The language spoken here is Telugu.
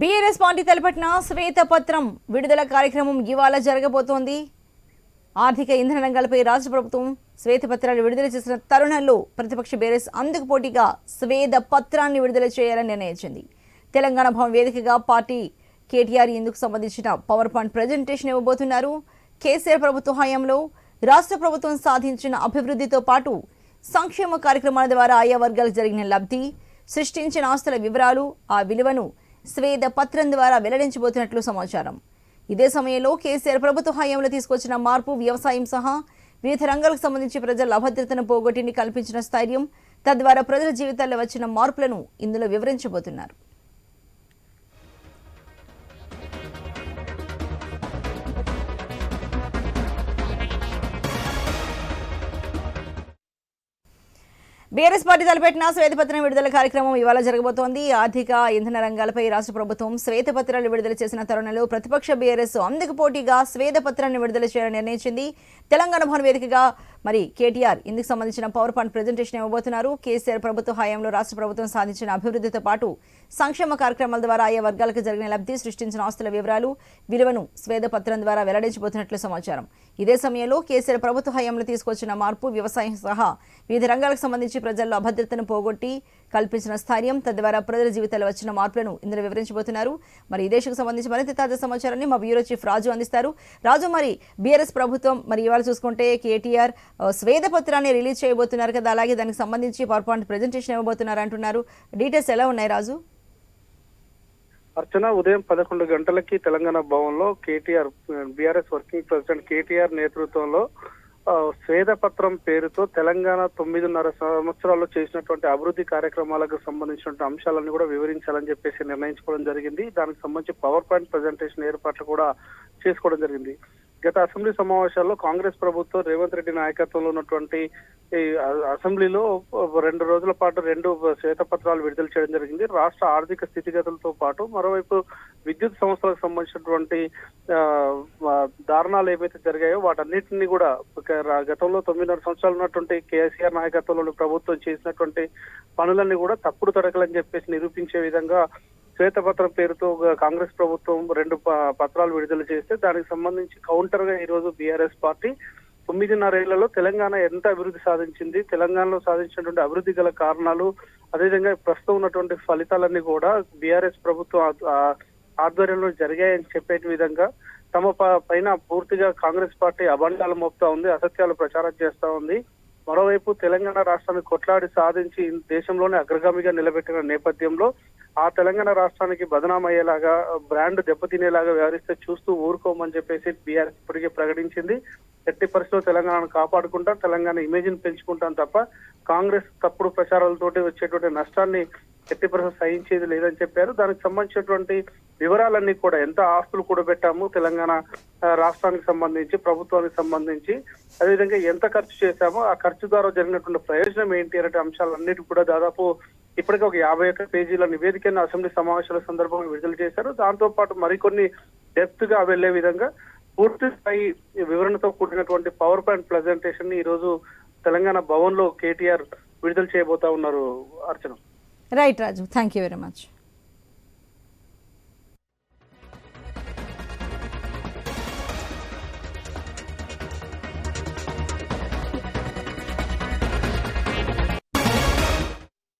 బీఆర్ఎస్ పార్టీ తలపెట్టిన శ్వేతపత్రం విడుదల కార్యక్రమం ఇవాళ జరగబోతోంది. ఆర్థిక ఇంధన రంగాలపై రాష్ట్ర ప్రభుత్వం శ్వేతపత్రాన్ని విడుదల చేసిన తరుణంలో ప్రతిపక్ష బీఆర్ఎస్ అందుకు పోటీగా శ్వేత పత్రాన్ని విడుదల చేయాలని నిర్ణయించింది. తెలంగాణ భవన్ వేదికగా పార్టీ కేటీఆర్ ఇందుకు సంబంధించిన పవర్ పాయింట్ ప్రజెంటేషన్ ఇవ్వబోతున్నారు. కేసీఆర్ ప్రభుత్వ హయాంలో రాష్ట్ర ప్రభుత్వం సాధించిన అభివృద్ధితో పాటు సంక్షేమ కార్యక్రమాల ద్వారా ఆయా వర్గాలకు జరిగిన లబ్ధి సృష్టించిన ఆస్తుల వివరాలు ఆ విలువను స్వేద పత్రం ద్వారా వెల్లడించబోతున్నట్లు సమాచారం. ఇదే సమయంలో కేసీఆర్ ప్రభుత్వ హయాంలో తీసుకొచ్చిన మార్పు వ్యవసాయం సహా వివిధ రంగాలకు సంబంధించి ప్రజల అభద్రతను పోగొట్టిని కల్పించిన స్థైర్యం. తద్వారా ప్రజల జీవితాల్లో వచ్చిన మార్పులను ఇందులో వివరించబోతున్నారు. బీఆర్ఎస్ పార్టీ తలపెట్టిన శ్వేతపత్రం విడుదల కార్యక్రమం ఇవాళ జరగబోతోంది. ఆర్థిక ఇంధన రంగాలపై రాష్ట్ర ప్రభుత్వం శ్వేతపత్రాలు విడుదల చేసిన తరుణంలో ప్రతిపక్ష బీఆర్ఎస్ అందుకు పోటీగా శ్వేతపత్రాన్ని విడుదల చేయాలని నిర్ణయించింది. తెలంగాణ భవన్ వేదికగా మరి కేటీఆర్ ఇందుకు సంబంధించిన పవర్ పాయింట్ ప్రజెంటేషన్ ఇవ్వబోతున్నారు. కేసీఆర్ ప్రభుత్వ హయాంలో రాష్ట్ర ప్రభుత్వం సాధించిన అభివృద్ధితో పాటు సంక్షేమ కార్యక్రమాల ద్వారా ఆయా వర్గాలకు జరిగిన లబ్ధి సృష్టించిన ఆస్తుల వివరాలు విలువను శ్వేతపత్రం ద్వారా వెల్లడించబోతున్నట్లు సమాచారం. ఇదే సమయంలో కేసీఆర్ ప్రభుత్వ హయాంలో తీసుకొచ్చిన మార్పు వ్యవసాయం సహా వివిధ రంగాలకు సంబంధించి ప్రజల్లో అభద్రతను పోగొట్టి కల్పించిన స్థైర్యం తద్వారా ప్రజల జీవితాల్లో వచ్చిన మార్పులను ఇందులో వివరించబోతున్నారు. మరి ఈ దేశకు సంబంధించి మరింత తాజా సమాచారాన్ని మా బ్యూరో చీఫ్ రాజు అందిస్తారు. రాజు మరి బీఆర్ఎస్ ప్రభుత్వం మరి ఇవాళ చూసుకుంటే కేటీఆర్ స్వేదపత్రాన్ని రిలీజ్ చేయబోతున్నారు కదా అలాగే దానికి సంబంధించి పవర్ పాయింట్ ప్రజెంటేషన్ ఇవ్వబోతున్నారు అంటున్నారు. డీటెయిల్స్ ఎలా ఉన్నాయి రాజు? అర్చన ఉదయం పదకొండు గంటలకి తెలంగాణ భవన్లో KTR BRS working president KTR నేతృత్వంలో స్వేదపత్రం పేరుతో తెలంగాణ తొమ్మిదిన్నర సంవత్సరాల్లో చేసినటువంటి అభివృద్ధి కార్యక్రమాలకు సంబంధించినటువంటి అంశాలను కూడా వివరించాలని చెప్పేసి నిర్ణయించుకోవడం జరిగింది. దానికి సంబంధించి పవర్ పాయింట్ ప్రజెంటేషన్ ఏర్పాట్లు కూడా చేసుకోవడం జరిగింది. గత అసెంబ్లీ సమావేశాల్లో కాంగ్రెస్ ప్రభుత్వం రేవంత్ రెడ్డి నాయకత్వంలో ఉన్నటువంటి అసెంబ్లీలో రెండు రోజుల పాటు రెండు శ్వేతపత్రాలు విడుదల చేయడం జరిగింది. రాష్ట్ర ఆర్థిక స్థితిగతులతో పాటు మరోవైపు విద్యుత్ సంస్థలకు సంబంధించినటువంటి దారుణాలు ఏవైతే జరిగాయో వాటన్నిటిని కూడా గతంలో తొమ్మిదిన్నర సంవత్సరాలు ఉన్నటువంటి కేసీఆర్ నాయకత్వంలోని ప్రభుత్వం చేసినటువంటి పనులన్నీ కూడా తప్పుడు తడకలని చెప్పేసి నిరూపించే విధంగా శ్వేతపత్రం పేరుతో కాంగ్రెస్ ప్రభుత్వం రెండు ప- పత్రాలు విడుదల చేస్తే దానికి సంబంధించి కౌంటర్గా ఈరోజు బీఆర్ఎస్ పార్టీ తొమ్మిదిన్నరేళ్ళలో తెలంగాణ ఎంత అభివృద్ధి సాధించింది తెలంగాణలో సాధించినటువంటి అభివృద్ధి గల కారణాలు అదేవిధంగా ప్రస్తుతం ఉన్నటువంటి ఫలితాలన్నీ కూడా బీఆర్ఎస్ ప్రభుత్వం ఆధ్వర్యంలో జరిగాయని చెప్పే విధంగా తమ పైన పూర్తిగా కాంగ్రెస్ పార్టీ అబండాలు మోపుతా ఉంది అసత్యాలు ప్రచారం చేస్తా ఉంది. మరోవైపు తెలంగాణ రాష్ట్రాన్ని కొట్లాడి సాధించి దేశంలోనే అగ్రగామిగా నిలబెట్టిన నేపథ్యంలో ఆ తెలంగాణ రాష్ట్రానికి బదనామయ్యేలాగా బ్రాండ్ దెబ్బతినేలాగా వ్యవహరిస్తే చూస్తూ ఊరుకోమని చెప్పేసి బీఆర్ఎస్ ఇప్పటికే ప్రకటించింది. ఎట్టి పరిస్థితుల్లో తెలంగాణను కాపాడుకుంటాం తెలంగాణ ఇమేజ్ని పెంచుకుంటాం తప్ప కాంగ్రెస్ తప్పుడు ప్రచారాలతోటి వచ్చేటువంటి నష్టాన్ని ఎట్టి పరిస్థితి సహించేది లేదని చెప్పారు. దానికి సంబంధించినటువంటి వివరాలన్నీ కూడా ఎంత ఆస్తులు కూడబెట్టాము తెలంగాణ రాష్ట్రానికి సంబంధించి ప్రభుత్వానికి సంబంధించి అదేవిధంగా ఎంత ఖర్చు చేశామో ఆ ఖర్చు ద్వారా జరిగినటువంటి ప్రయోజనం ఏంటి అనే అంశాలన్నిటి కూడా దాదాపు ఇప్పటికే ఒక యాభై ఒక్క పేజీల నివేదికను అసెంబ్లీ సమావేశాల సందర్భంగా విడుదల చేశారు. దాంతో పాటు మరికొన్ని డెప్త్గా వెళ్ళే విధంగా పూర్తి స్థాయి వివరణతో కూడినటువంటి పవర్ పాయింట్ ప్రజెంటేషన్ని ఈ రోజు తెలంగాణ భవన్లో కేటీఆర్ విడుదల చేయబోతా ఉన్నారు Archana. Right Raju thank you very much